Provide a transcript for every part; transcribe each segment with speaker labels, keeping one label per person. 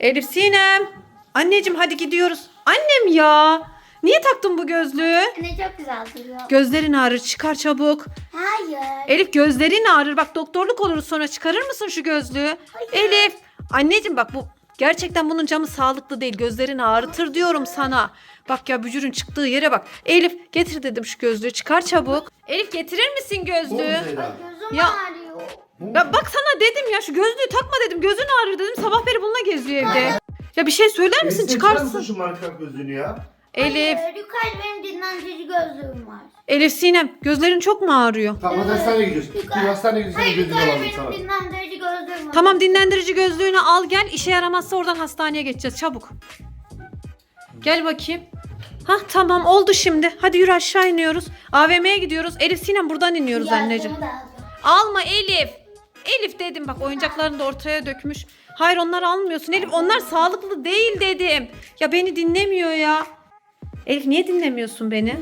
Speaker 1: Elif Sinem. Anneciğim hadi gidiyoruz. Annem ya. Niye taktın bu gözlüğü?
Speaker 2: Anne çok güzel duruyor.
Speaker 1: Gözlerin ağrır çıkar çabuk.
Speaker 2: Hayır.
Speaker 1: Elif gözlerin ağrır bak doktorluk oluruz sonra çıkarır mısın şu gözlüğü? Elif. Anneciğim bak bu gerçekten bunun camı sağlıklı değil. Gözlerin ağrıtır diyorum sana. Bak ya bücürün çıktığı yere bak. Elif getir dedim şu gözlüğü çıkar çabuk. Elif getirir misin gözlüğü? Ya-
Speaker 2: ağrıyor.
Speaker 1: Ya bak sana dedim ya şu gözlüğü takma dedim. Gözün ağrır dedim. Sabah beri bununla geziyor evde. Ya bir şey söyler misin? Çıkarsın.
Speaker 3: şu marka gözlüğünü ya?
Speaker 1: Elif.
Speaker 2: Hayır, benim dinlendirici gözlüğüm var.
Speaker 1: Elif Sinem gözlerin çok mu ağrıyor?
Speaker 3: Tamam hadi hastaneye gidiyoruz. Bir hastaneye gidiyoruz.
Speaker 2: Hayır
Speaker 3: Gözlüğü
Speaker 2: yukarıda
Speaker 3: alalım
Speaker 2: benim
Speaker 3: sana.
Speaker 2: dinlendirici gözlüğüm var.
Speaker 1: Tamam dinlendirici gözlüğünü al gel. İşe yaramazsa oradan hastaneye geçeceğiz çabuk. Gel bakayım. Hah tamam oldu şimdi. Hadi yürü aşağı iniyoruz. AVM'ye gidiyoruz. Elif Sinem buradan iniyoruz anneciğim. Alma Elif. Elif dedim bak oyuncaklarını da ortaya dökmüş. Hayır onları almıyorsun Elif onlar sağlıklı değil dedim. Ya beni dinlemiyor ya. Elif niye dinlemiyorsun beni?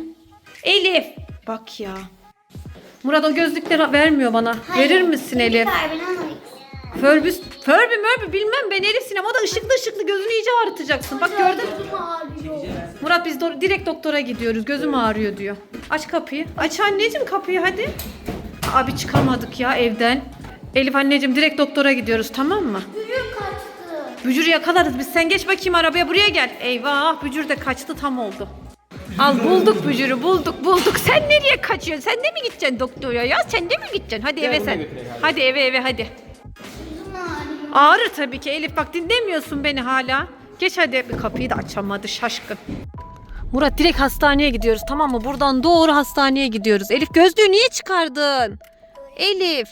Speaker 1: Elif. Bak ya. Murat o gözlükleri vermiyor bana.
Speaker 2: Hayır,
Speaker 1: Verir misin Elif?
Speaker 2: Beni ama
Speaker 1: Förbüs, Förbü mörbü bilmem ben Elif Sinem. O da ışıklı ışıklı gözünü iyice ağrıtacaksın. Bak gördün mü?
Speaker 2: Gözüm ağrıyor.
Speaker 1: Murat biz do- direkt doktora gidiyoruz. Gözüm ağrıyor diyor. Aç kapıyı. Aç anneciğim kapıyı hadi. Abi çıkamadık ya evden. Elif anneciğim direkt doktora gidiyoruz tamam mı?
Speaker 2: Gücüm kaçtı.
Speaker 1: Bücürü yakalarız biz. Sen geç bakayım arabaya buraya gel. Eyvah bücür de kaçtı tam oldu. Al bulduk bücürü bulduk bulduk. Sen nereye kaçıyorsun? Sen de mi gideceksin doktora ya? Sen de mi gideceksin? Hadi eve sen. Hadi eve eve hadi. Ağrır tabii ki Elif bak dinlemiyorsun beni hala. Geç hadi kapıyı da açamadı şaşkın. Murat direkt hastaneye gidiyoruz tamam mı? Buradan doğru hastaneye gidiyoruz. Elif gözlüğü niye çıkardın? Elif.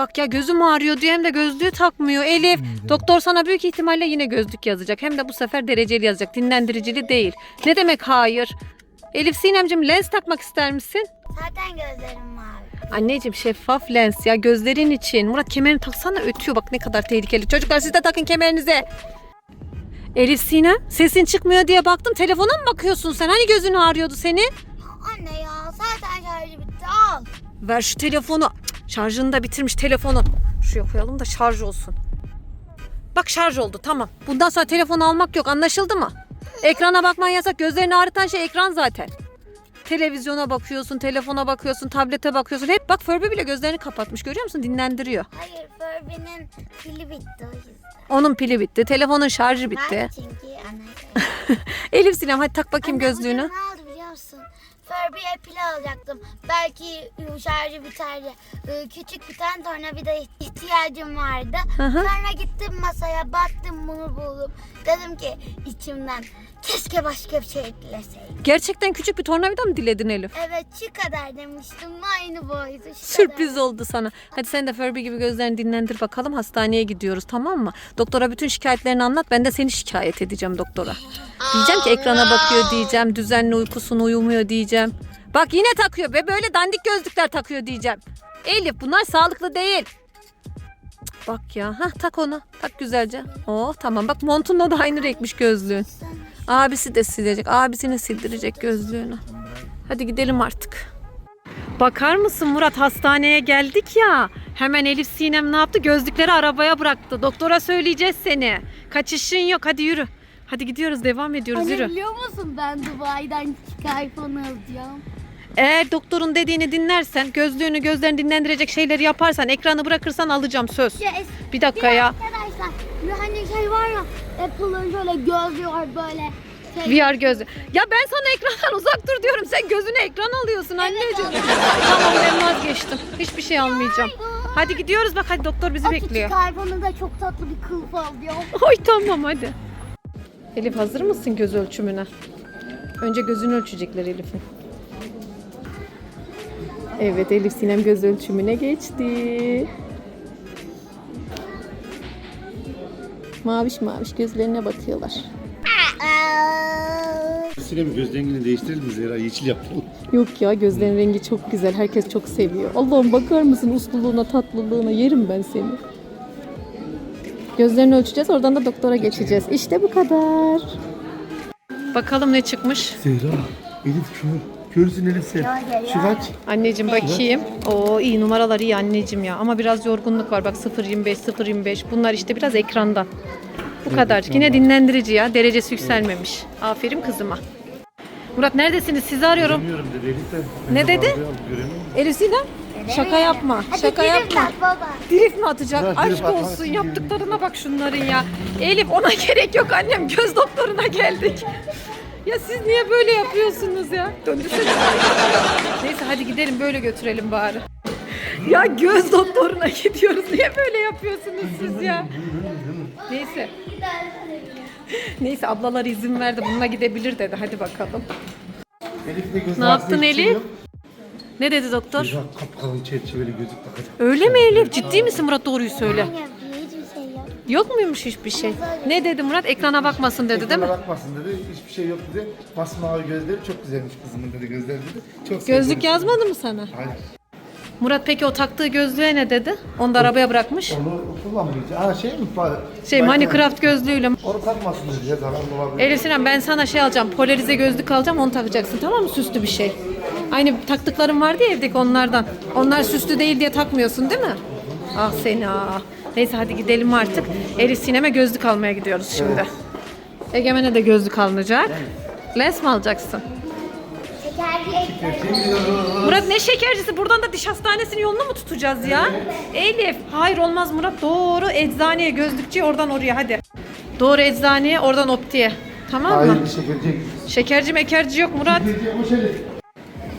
Speaker 1: Bak ya gözüm ağrıyor diyor hem de gözlüğü takmıyor. Elif doktor sana büyük ihtimalle yine gözlük yazacak. Hem de bu sefer dereceli yazacak. Dinlendiricili değil. Ne demek hayır? Elif Sinemcim lens takmak ister misin?
Speaker 2: Zaten gözlerim mavi.
Speaker 1: Anneciğim şeffaf lens ya gözlerin için. Murat kemerini taksana ötüyor bak ne kadar tehlikeli. Çocuklar siz de takın kemerinize. Elif Sinem sesin çıkmıyor diye baktım. Telefona mı bakıyorsun sen? Hani gözün ağrıyordu senin?
Speaker 2: Anne ya zaten şarjı bitti al.
Speaker 1: Ver şu telefonu. Şarjını da bitirmiş telefonu. Şuraya koyalım da şarj olsun. Bak şarj oldu tamam. Bundan sonra telefon almak yok anlaşıldı mı? Ekrana bakman yasak. Gözlerini ağrıtan şey ekran zaten. Televizyona bakıyorsun, telefona bakıyorsun, tablete bakıyorsun. Hep bak Furby bile gözlerini kapatmış görüyor musun? Dinlendiriyor.
Speaker 2: Hayır Furby'nin pili bitti o yüzden.
Speaker 1: Onun pili bitti. Telefonun şarjı bitti.
Speaker 2: Ben çünkü anne.
Speaker 1: Elif Sinem hadi tak bakayım
Speaker 2: Anne,
Speaker 1: gözlüğünü.
Speaker 2: biliyor musun? Furby'ye pil alacaktım. Belki şarjı biter diye. Ee, Küçük bir tane tornavida ihtiyacım vardı.
Speaker 1: Hı.
Speaker 2: Sonra gittim masaya baktım bunu buldum. Dedim ki içimden keşke başka bir şey ekleseydim.
Speaker 1: Gerçekten küçük bir tornavida mı diledin Elif?
Speaker 2: Evet şu kadar demiştim. Aynı boyutu şu
Speaker 1: Sürpriz oldu sana. Hadi sen de Furby gibi gözlerini dinlendir bakalım. Hastaneye gidiyoruz tamam mı? Doktora bütün şikayetlerini anlat. Ben de seni şikayet edeceğim doktora. Diyeceğim ki ekrana bakıyor diyeceğim. Düzenli uykusunu uyumuyor diyeceğim. Bak yine takıyor ve böyle dandik gözlükler takıyor diyeceğim. Elif bunlar sağlıklı değil. Bak ya. Hah tak onu. Tak güzelce. Oh tamam. Bak montunla da aynı renkmiş gözlüğün. Abisi de silecek. Abisini sildirecek gözlüğünü. Hadi gidelim artık. Bakar mısın Murat hastaneye geldik ya. Hemen Elif Sinem ne yaptı? Gözlükleri arabaya bıraktı. Doktora söyleyeceğiz seni. Kaçışın yok. Hadi yürü. Hadi gidiyoruz devam ediyoruz
Speaker 2: Anne
Speaker 1: yürü.
Speaker 2: biliyor musun ben Dubai'den küçük iPhone alacağım.
Speaker 1: Eğer doktorun dediğini dinlersen, gözlüğünü gözlerini dinlendirecek şeyleri yaparsan, ekranı bırakırsan alacağım söz.
Speaker 2: Ya es-
Speaker 1: Bir dakika ya.
Speaker 2: Arkadaşlar hani şey var ya Apple'ın şöyle gözlüğü var böyle şey.
Speaker 1: VR gözlü. Ya ben sana ekrandan uzak dur diyorum. Sen gözüne ekran alıyorsun anneciğim. tamam ben vazgeçtim. Hiçbir şey almayacağım. Hadi gidiyoruz bak hadi doktor bizi
Speaker 2: o
Speaker 1: bekliyor.
Speaker 2: iPhone'u da çok tatlı bir kılıf alıyor.
Speaker 1: Oy tamam hadi. Elif hazır mısın göz ölçümüne? Önce gözünü ölçecekler Elif'in. Evet Elif Sinem göz ölçümüne geçti. Maviş maviş gözlerine bakıyorlar.
Speaker 3: Sinem göz rengini değiştirelim mi Zehra? Yeşil yapalım.
Speaker 1: Yok ya gözlerin rengi çok güzel. Herkes çok seviyor. Allah'ım bakar mısın usluluğuna, tatlılığına yerim ben seni. Gözlerini ölçeceğiz. Oradan da doktora geçeceğiz. İşte bu kadar. Bakalım ne çıkmış.
Speaker 3: Zehra, Elif kör. Körsün Elif sen. Şu kaç?
Speaker 1: Anneciğim bakayım. Oo iyi numaralar iyi anneciğim ya. Ama biraz yorgunluk var. Bak 0.25, 0.25. Bunlar işte biraz ekrandan. Bu kadar. Yine dinlendirici ya. Derecesi yükselmemiş. Aferin kızıma. Murat neredesiniz? Sizi arıyorum.
Speaker 3: Göremiyorum dedi Elif de.
Speaker 1: Ne dedi?
Speaker 3: Göremiyorum.
Speaker 1: Elif Sinem. Şaka yapma. Şaka yapma.
Speaker 2: baba.
Speaker 1: Drift mi atacak?
Speaker 3: Ha, drift
Speaker 1: Aşk
Speaker 3: atmak
Speaker 1: olsun
Speaker 3: için
Speaker 1: yaptıklarına bak şunların ya. Elif ona gerek yok annem göz doktoruna geldik. Ya siz niye böyle yapıyorsunuz ya? Döndürsene. Neyse hadi gidelim böyle götürelim bari. Ya göz doktoruna gidiyoruz. Niye böyle yapıyorsunuz siz ya? Neyse. Neyse ablalar izin verdi. Bununla gidebilir dedi. Hadi bakalım.
Speaker 3: Elif
Speaker 1: Ne yaptın Elif? Ne dedi doktor?
Speaker 3: Ya kapkalın çerçeveli gözlük takacak.
Speaker 1: Öyle mi Elif? Ciddi misin Murat doğruyu söyle.
Speaker 2: Yok.
Speaker 1: Muymuş hiçbir şey? Ne dedi Murat? Ekrana bakmasın dedi değil mi?
Speaker 3: Ekrana bakmasın dedi. Hiçbir şey yok dedi. Masmavi gözleri çok güzelmiş kızımın dedi gözleri dedi. Çok
Speaker 1: Gözlük
Speaker 3: sevdim.
Speaker 1: yazmadı mı sana?
Speaker 3: Hayır.
Speaker 1: Murat peki o taktığı gözlüğe ne dedi? Onu da arabaya bırakmış.
Speaker 3: Onu kullanmayacak. Ha şey mi?
Speaker 1: Şey Minecraft gözlüğüyle.
Speaker 3: Onu takmasın dedi zararlı olabilir.
Speaker 1: Elif Sinem ben sana şey alacağım. Polarize gözlük alacağım onu takacaksın tamam mı? Süslü bir şey. Aynı taktıklarım vardı ya evdeki onlardan. Onlar süslü değil diye takmıyorsun değil mi? Ah seni ah. Neyse hadi gidelim artık. Elif Sinem'e gözlük almaya gidiyoruz şimdi. Egemen'e de gözlük alınacak. Lens mi alacaksın? Murat ne şekercisi? Buradan da diş hastanesinin yolunu mu tutacağız ya? Elif. Hayır olmaz Murat. Doğru eczaneye, gözlükçüye oradan oraya hadi. Doğru eczaneye, oradan optiye. Tamam mı?
Speaker 3: Hayır bir şekerci.
Speaker 1: Şekerci mekerci yok Murat.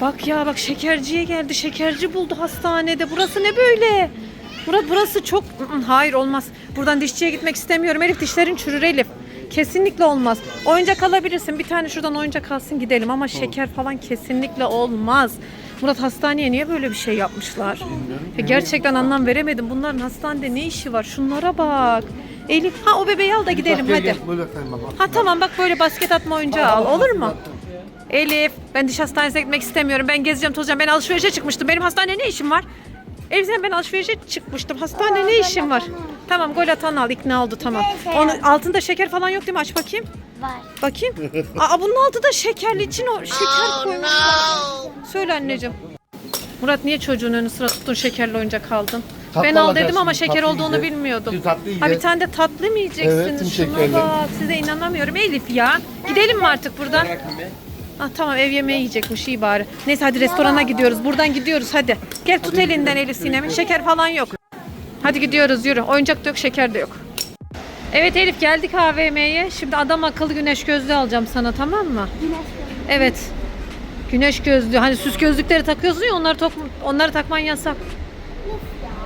Speaker 1: Bak ya bak şekerciye geldi. Şekerci buldu hastanede. Burası ne böyle? Murat burası çok... Hı, Hayır olmaz. Buradan dişçiye gitmek istemiyorum. Elif dişlerin çürür Elif. Kesinlikle olmaz. Oyuncak alabilirsin. Bir tane şuradan oyuncak alsın gidelim ama şeker falan kesinlikle olmaz. Murat hastaneye niye böyle bir şey yapmışlar? Ya gerçekten anlam veremedim. Bunların hastanede ne işi var? Şunlara bak. Elif ha o bebeği al da gidelim hadi. Ha tamam bak böyle basket atma oyuncağı al olur mu? Elif ben diş hastanesine gitmek istemiyorum. Ben gezeceğim tozacağım. Ben alışverişe çıkmıştım. Benim hastanede ne işim var? Elif sen ben alışverişe çıkmıştım. Hastane ne işim var? Tamam gol atan al ikna oldu tamam.
Speaker 2: Neyse.
Speaker 1: Onun altında şeker falan yok değil mi? Aç bakayım.
Speaker 2: var.
Speaker 1: Bakayım. Aa bunun altı da şekerli için o şeker koymuşlar. Söyle anneciğim. Murat niye çocuğun önü sıra tuttun şekerli oyuncak aldın?
Speaker 3: Tatlı
Speaker 1: ben al dedim ama şeker
Speaker 3: tatlı
Speaker 1: olduğunu
Speaker 3: yiyeceğiz.
Speaker 1: bilmiyordum.
Speaker 3: Şimdi tatlı
Speaker 1: Ha bir
Speaker 3: yiyeceğiz.
Speaker 1: tane de tatlı mı yiyeceksiniz?
Speaker 3: Evet, tüm
Speaker 1: Şuna
Speaker 3: şekerli.
Speaker 1: bak size inanamıyorum Elif ya. Gidelim mi artık buradan? Ah tamam ev yemeği yiyecekmiş iyi bari. Neyse hadi restorana gidiyoruz. Buradan gidiyoruz hadi. Gel tut elinden Elif Sinem'in. Şeker falan yok. Hadi gidiyoruz yürü. Oyuncak da yok şeker de yok. Evet Elif geldik AVM'ye. Şimdi adam akıllı güneş gözlüğü alacağım sana tamam mı? Evet. Güneş gözlüğü. Hani süs gözlükleri takıyorsun ya onları, tok- onları takman yasak.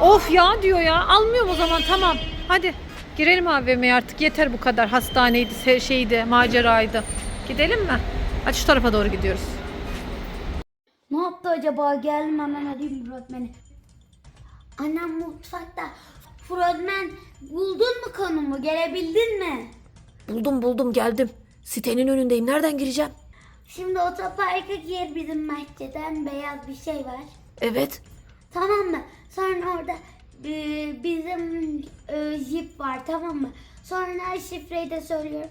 Speaker 1: Of ya diyor ya. Almıyorum o zaman tamam. Hadi girelim AVM'ye artık yeter bu kadar. Hastaneydi, se- şeydi, maceraydı. Gidelim mi? Hadi şu tarafa doğru gidiyoruz.
Speaker 2: Ne yaptı acaba? Geldim hemen arayayım Frontman'i. Annem mutfakta. Frontman buldun mu konumu? Gelebildin mi?
Speaker 1: Buldum buldum geldim. Sitenin önündeyim. Nereden gireceğim?
Speaker 2: Şimdi otoparka gir bizim bahçeden beyaz bir şey var.
Speaker 1: Evet.
Speaker 2: Tamam mı? Sonra orada e, bizim e, jip var tamam mı? Sonra şifreyi de söylüyorum.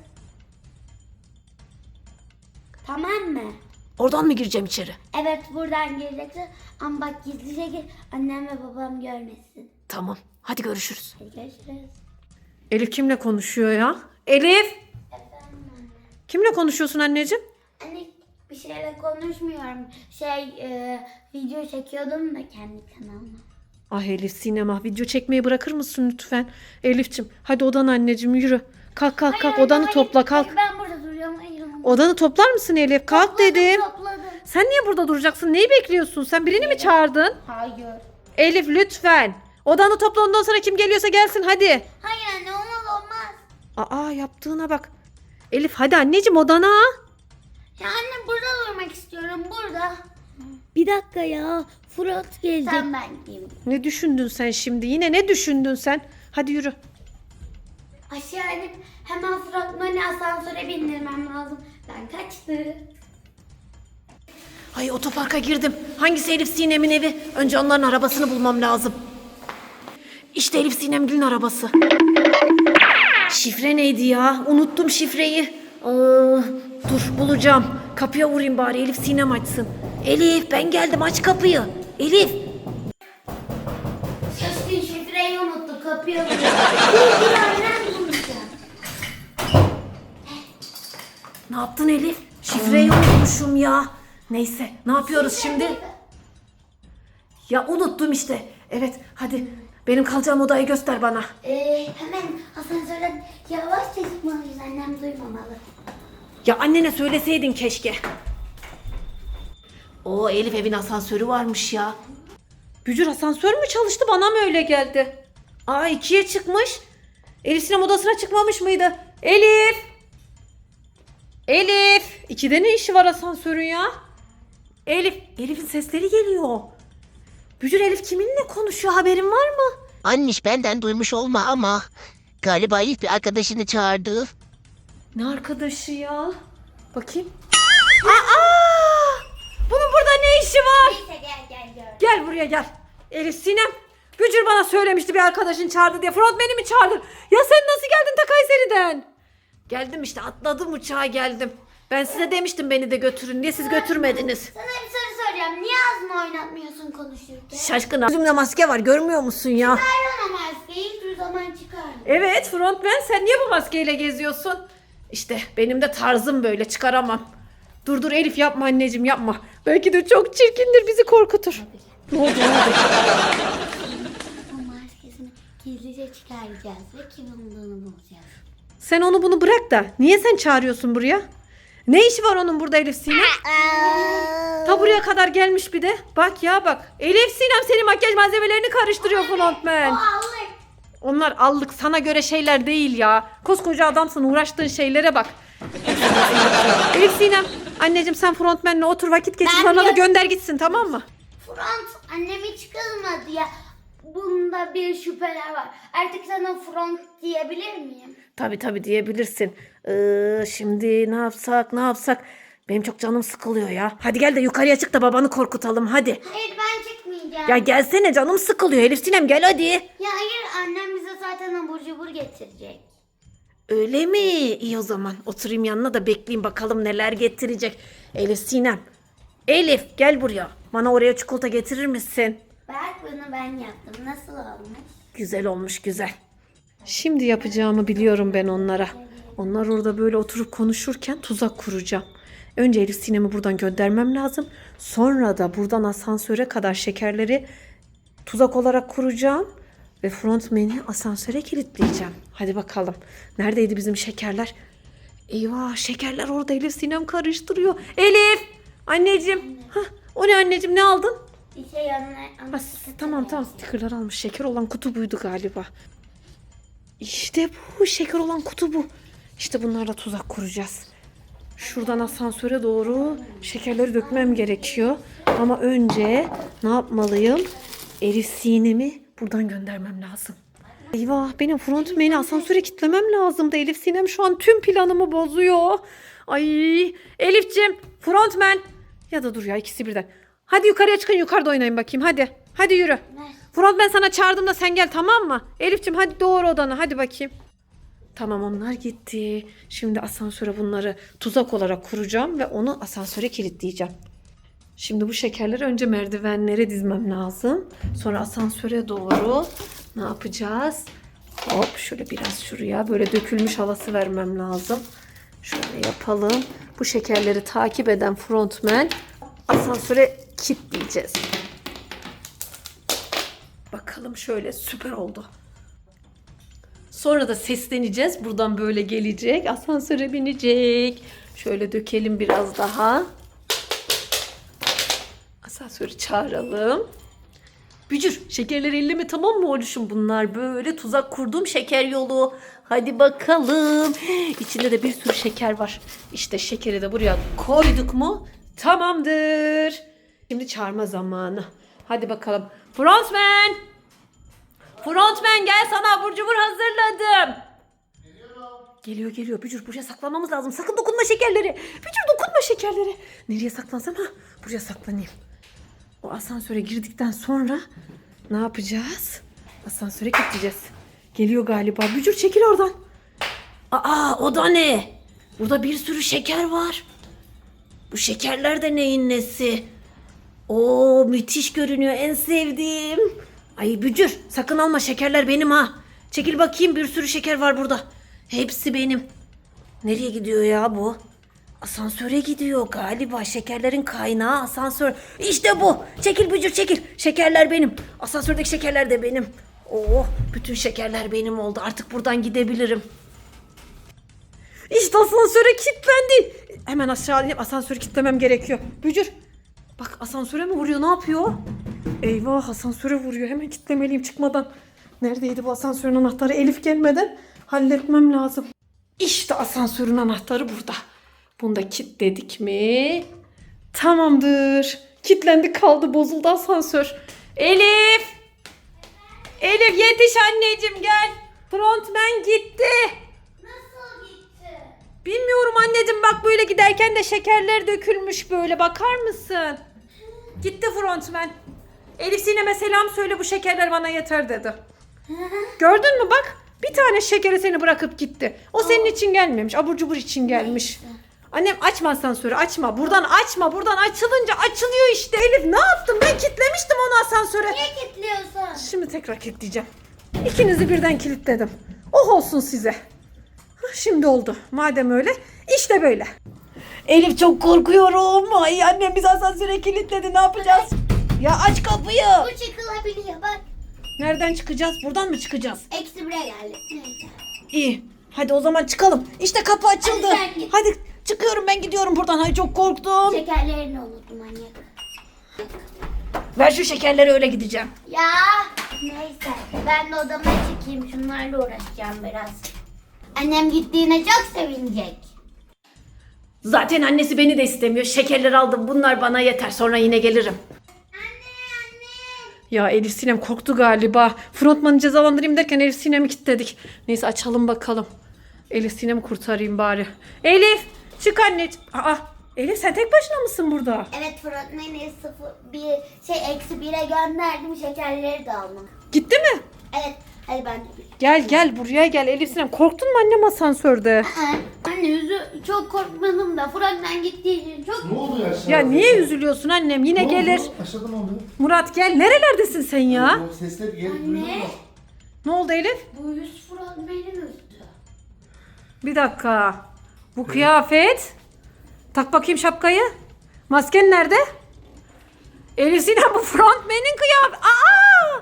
Speaker 2: Tamam mı?
Speaker 1: Oradan mı gireceğim içeri?
Speaker 2: Evet buradan gireceksin. Ama bak gizlice gir. Annem ve babam görmesin.
Speaker 1: Tamam. Hadi görüşürüz.
Speaker 2: Hadi görüşürüz.
Speaker 1: Elif kimle konuşuyor ya? Elif!
Speaker 2: Efendim anne.
Speaker 1: Kimle konuşuyorsun anneciğim?
Speaker 2: Anne bir şeyle konuşmuyorum. Şey e, video çekiyordum da kendi kanalıma.
Speaker 1: Ah Elif sinema video çekmeyi bırakır mısın lütfen? Elifçim hadi odana anneciğim yürü. Kalk kalk kalk
Speaker 2: Hayır,
Speaker 1: odanı
Speaker 2: hayır,
Speaker 1: topla kalk.
Speaker 2: ben burada duruyorum. Hayır, hayır.
Speaker 1: Odanı toplar mısın Elif? Kalk
Speaker 2: Topladım,
Speaker 1: dedim.
Speaker 2: Topladım.
Speaker 1: Sen niye burada duracaksın? Neyi bekliyorsun? Sen birini mi çağırdın?
Speaker 2: Hayır.
Speaker 1: Elif lütfen. Odanı topla ondan sonra kim geliyorsa gelsin hadi.
Speaker 2: Hayır anne olmaz olmaz.
Speaker 1: Aa yaptığına bak. Elif hadi anneciğim odana.
Speaker 2: Ya anne burada durmak istiyorum burada. Bir dakika ya. Fırat gelecek. Sen ben gideyim.
Speaker 1: Ne düşündün sen şimdi? Yine ne düşündün sen? Hadi yürü.
Speaker 2: Aşağı inip hemen Fırat'ın asansöre bindirmem lazım. Ben kaçtım.
Speaker 1: Ay otoparka girdim. Hangisi Elif Sinem'in evi? Önce onların arabasını bulmam lazım. İşte Elif Sinemgil'in arabası. Şifre neydi ya? Unuttum şifreyi. Aa, dur bulacağım. Kapıya vurayım bari Elif Sinem açsın. Elif ben geldim aç kapıyı. Elif.
Speaker 2: Şaşkın şifreyi unuttu. Kapıya vuruyor. Dur dur annem bulacağım.
Speaker 1: Ne yaptın Elif? Şifreyi unutmuşum ya. Neyse ne yapıyoruz şimdi? Ya unuttum işte. Evet hadi benim kalacağım odayı göster bana.
Speaker 2: Ee, hemen asansörden yavaşça çıkmalıyız. Annem duymamalı.
Speaker 1: Ya annene söyleseydin keşke. O Elif evin asansörü varmış ya. Bücür asansör mü çalıştı bana mı öyle geldi? Aa ikiye çıkmış. Elif sinem odasına çıkmamış mıydı? Elif! Elif! İkide ne işi var asansörün ya? Elif, Elif'in sesleri geliyor. Bücür Elif kiminle konuşuyor haberin var mı?
Speaker 4: Anniş benden duymuş olma ama galiba Elif bir arkadaşını çağırdı.
Speaker 1: Ne arkadaşı ya? Bakayım. Aa! Bunun burada ne işi var?
Speaker 2: Neyse gel gel gör.
Speaker 1: Gel buraya gel. Elif Sinem. Bücür bana söylemişti bir arkadaşın çağırdı diye. Frontmen'i mi çağırdın? Ya sen nasıl geldin ta Kayseri'den? Geldim işte atladım uçağa geldim. Ben size demiştim beni de götürün diye siz götürmediniz.
Speaker 2: Sana bir soru soracağım. Niye ağzını oynatmıyorsun konuşurken?
Speaker 1: Şaşkın yüzümde maske var görmüyor musun ya?
Speaker 2: Ver ona maskeyi hiçbir zaman çıkar.
Speaker 1: Evet frontman sen niye bu maskeyle geziyorsun? İşte benim de tarzım böyle çıkaramam. Dur dur Elif yapma anneciğim yapma. Belki de çok çirkindir bizi korkutur. Ne oldu ne oldu?
Speaker 2: O maskesini gizlice çıkaracağız ve kim olduğunu bulacağız.
Speaker 1: Sen onu bunu bırak da niye sen çağırıyorsun buraya? Ne işi var onun burada Elif Sinem? Ta buraya kadar gelmiş bir de. Bak ya bak. Elif Sinem senin makyaj malzemelerini karıştırıyor frontman. Onlar allık sana göre şeyler değil ya. Koskoca adamsın uğraştığın şeylere bak. Elif Sinem anneciğim sen frontmenle otur vakit geçir
Speaker 2: Ben
Speaker 1: sonra da gönder gitsin tamam mı?
Speaker 2: Front annem hiç kızmadı ya. Bunda bir şüpheler var. Artık sana front diyebilir miyim?
Speaker 1: Tabi tabi diyebilirsin. Ee, şimdi ne yapsak ne yapsak. Benim çok canım sıkılıyor ya. Hadi gel de yukarıya çık da babanı korkutalım hadi.
Speaker 2: Hayır ben çıkmayacağım.
Speaker 1: Ya gelsene canım sıkılıyor Elif Sinem gel hadi.
Speaker 2: Ya hayır annem bize zaten abur cubur getirecek.
Speaker 1: Öyle mi? İyi o zaman oturayım yanına da bekleyeyim bakalım neler getirecek. Elif Sinem. Elif gel buraya. Bana oraya çikolata getirir misin?
Speaker 2: Bak bunu ben yaptım. Nasıl olmuş?
Speaker 1: Güzel olmuş güzel. Şimdi yapacağımı biliyorum ben onlara. Onlar orada böyle oturup konuşurken tuzak kuracağım. Önce Elif Sinem'i buradan göndermem lazım. Sonra da buradan asansöre kadar şekerleri tuzak olarak kuracağım. Ve frontman'i asansöre kilitleyeceğim. Hadi bakalım. Neredeydi bizim şekerler? Eyvah şekerler orada Elif Sinem karıştırıyor. Elif! Anneciğim. Hah, o ne anneciğim ne aldın?
Speaker 2: Bir şey yanına
Speaker 1: Ha, s- tamam tamam stickerlar almış. Şeker olan kutu buydu galiba. İşte bu şeker olan kutu bu. İşte bunlarla tuzak kuracağız. Şuradan asansöre doğru şekerleri dökmem gerekiyor. Ama önce ne yapmalıyım? Elif sinemi buradan göndermem lazım. Eyvah benim frontman'i asansöre kitlemem lazımdı. Elif Sinem şu an tüm planımı bozuyor. Ay Elif'cim frontman. Ya da dur ya ikisi birden. Hadi yukarıya çıkın yukarıda oynayın bakayım hadi. Hadi yürü. Frontman sana çağırdım da sen gel tamam mı? Elif'cim hadi doğru odana hadi bakayım. Tamam onlar gitti. Şimdi asansöre bunları tuzak olarak kuracağım ve onu asansöre kilitleyeceğim. Şimdi bu şekerleri önce merdivenlere dizmem lazım. Sonra asansöre doğru ne yapacağız? Hop şöyle biraz şuraya böyle dökülmüş havası vermem lazım. Şöyle yapalım. Bu şekerleri takip eden frontman asansöre kilitleyeceğiz. Bakalım şöyle süper oldu. Sonra da sesleneceğiz. Buradan böyle gelecek. Asansöre binecek. Şöyle dökelim biraz daha. Asansörü çağıralım. Bücür şekerleri elleme tamam mı oğluşum? Bunlar böyle tuzak kurduğum şeker yolu. Hadi bakalım. İçinde de bir sürü şeker var. İşte şekeri de buraya koyduk mu? Tamamdır. Şimdi çağırma zamanı. Hadi bakalım. Frontman! Frontman gel sana abur cubur hazırladım. Geliyor geliyor. Bücür buraya saklanmamız lazım. Sakın dokunma şekerleri. Bücür dokunma şekerleri. Nereye saklansam ha? Buraya saklanayım. O asansöre girdikten sonra ne yapacağız? Asansöre gideceğiz. Geliyor galiba. Bücür çekil oradan. Aa o da ne? Burada bir sürü şeker var. Bu şekerler de neyin nesi? Oo müthiş görünüyor en sevdiğim. Ay Bücür sakın alma şekerler benim ha. Çekil bakayım bir sürü şeker var burada. Hepsi benim. Nereye gidiyor ya bu? Asansöre gidiyor galiba. Şekerlerin kaynağı asansör. İşte bu. Çekil bücür çekil. Şekerler benim. Asansördeki şekerler de benim. Oh bütün şekerler benim oldu. Artık buradan gidebilirim. İşte asansöre kilitlendi. Hemen aşağı inip asansörü kilitlemem gerekiyor. Bücür. Bak asansöre mi vuruyor? Ne yapıyor? Eyvah asansöre vuruyor. Hemen kilitlemeliyim çıkmadan. Neredeydi bu asansörün anahtarı? Elif gelmeden halletmem lazım. İşte asansörün anahtarı burada. Bunu da kilitledik mi? Tamamdır. Kilitlendi kaldı bozuldu asansör. Elif! Elif yetiş anneciğim gel. Frontman gitti. Bilmiyorum anneciğim bak böyle giderken de şekerler dökülmüş böyle bakar mısın? Gitti frontman. Elif Sinem'e selam söyle bu şekerler bana yeter dedi. Gördün mü bak bir tane şekeri seni bırakıp gitti. O senin için gelmemiş abur cubur için gelmiş. Annem açma asansörü açma buradan açma buradan açılınca açılıyor işte. Elif ne yaptın ben kilitlemiştim onu asansöre.
Speaker 2: Niye kilitliyorsun?
Speaker 1: Şimdi tekrar kilitleyeceğim. İkinizi birden kilitledim. Oh olsun size. Şimdi oldu. Madem öyle işte böyle. Elif çok korkuyorum. Ay annem biz asansöre kilitledi ne yapacağız? Ya aç kapıyı.
Speaker 2: Bu çıkılabiliyor bak.
Speaker 1: Nereden çıkacağız? Buradan mı çıkacağız?
Speaker 2: Eksi bire geldi. Neyse.
Speaker 1: İyi. Hadi o zaman çıkalım. İşte kapı açıldı.
Speaker 2: Hadi sen git.
Speaker 1: Hadi çıkıyorum ben gidiyorum buradan. Ay çok korktum.
Speaker 2: Şekerlerini unuttum manyak.
Speaker 1: Ver şu şekerleri öyle gideceğim.
Speaker 2: Ya neyse ben de odama çıkayım şunlarla uğraşacağım biraz. Annem gittiğine çok sevinecek.
Speaker 1: Zaten annesi beni de istemiyor. Şekerleri aldım. Bunlar bana yeter. Sonra yine gelirim.
Speaker 2: Anne anne.
Speaker 1: Ya Elif Sinem korktu galiba. Frontmanı cezalandırayım derken Elif Sinem'i kilitledik. Neyse açalım bakalım. Elif Sinem'i kurtarayım bari. Elif çık anneciğim. Aa Elif sen tek başına mısın burada?
Speaker 2: Evet frontmeni sıfır bir şey eksi bire gönderdim şekerleri de aldım.
Speaker 1: Gitti mi?
Speaker 2: Evet hadi ben de bir.
Speaker 1: Gel gel buraya gel Elif Sinem. Korktun mu annem asansörde?
Speaker 2: Aa, Anne yüzü çok korkmadım da frontmen gittiği için çok
Speaker 3: Ne oluyor aşağıda?
Speaker 1: Ya niye üzülüyorsun annem? Yine
Speaker 3: Ne oldu?
Speaker 1: gelir.
Speaker 3: Aşağıda ne oluyor?
Speaker 1: Murat gel. Nerelerdesin sen ya?
Speaker 3: O sesler gelip duydun mu?
Speaker 1: Ne oldu Elif?
Speaker 2: bu yüz frontmenin üstü.
Speaker 1: Bir dakika. Bu kıyafet. Tak bakayım şapkayı. Masken nerede? Elif Sinem bu frontman'in kıyafeti. Aa!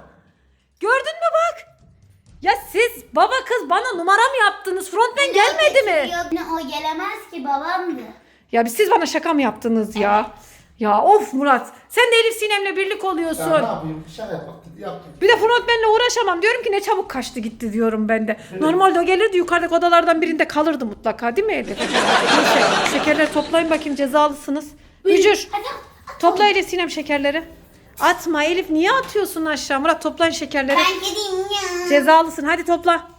Speaker 1: Gördün mü bak? Ya siz baba kız bana numara mı yaptınız? Frontman gelmedi mi?
Speaker 2: Yok, ne, o gelemez ki babamdı.
Speaker 1: Ya siz bana şaka mı yaptınız ya? Ya of Murat. Sen de Elif Sinem'le birlik oluyorsun.
Speaker 3: Ya ne yapayım? Şaka yaptık, yaptık.
Speaker 1: Bir de frontman'le uğraşamam. Diyorum ki ne çabuk kaçtı gitti diyorum ben de. Normalde o gelirdi yukarıdaki odalardan birinde kalırdı mutlaka değil mi Elif? Neyse şekerleri toplayın bakayım cezalısınız. Bücür
Speaker 2: Hadi
Speaker 1: topla Elif Sinem şekerleri. Atma Elif niye atıyorsun aşağı? Murat toplayın şekerleri.
Speaker 2: ben gideyim ya.
Speaker 1: Cezalısın hadi topla.